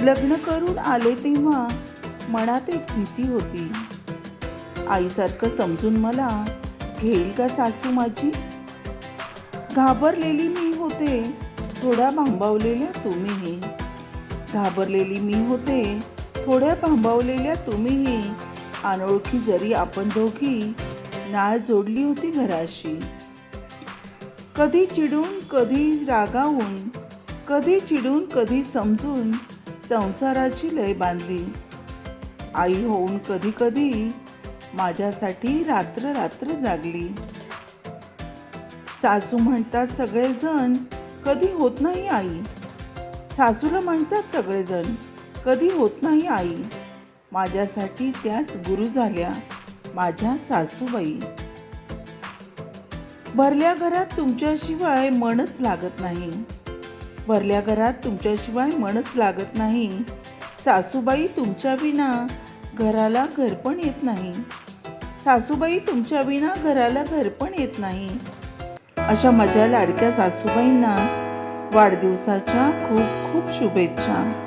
लग्न करून आले तेव्हा मनात एक भीती होती. आईसारखं समजून मला घेईल का सासू माझी? घाबरलेली मी होते थोड्या भांबावलेल्या तुम्हीही. घाबरलेली मी होते थोड्या भांबावलेल्या तुम्हीही. अनोळखी जरी आपण दोघी नाळ जोडली होती घराशी. कधी चिडून कधी रागावून कधी चिडून कधी समजून संसाराची लय बांधली. आई होऊन कधी कधी माझ्यासाठी रात्र रात्र जागली. सासू म्हणतात सगळेजण कधी होत नाही आई. सासूला म्हणतात सगळेजण कधी होत नाही आई. माझ्यासाठी त्याच गुरु झाल्या माझ्या सासूबाई. भरल्या घरात तुमच्याशिवाय मनच लागत नाही. भरल्या घरात तुमच्याशिवाय मनच लागत नाही. सासूबाई तुमच्या विना घराला घर पण येत नाही. सासूबाई तुमच्या विना घराला घर पण येत नाही. अशा माझ्या लाडक्या सासूबाईंना वाढदिवसाच्या खूप खूप शुभेच्छा.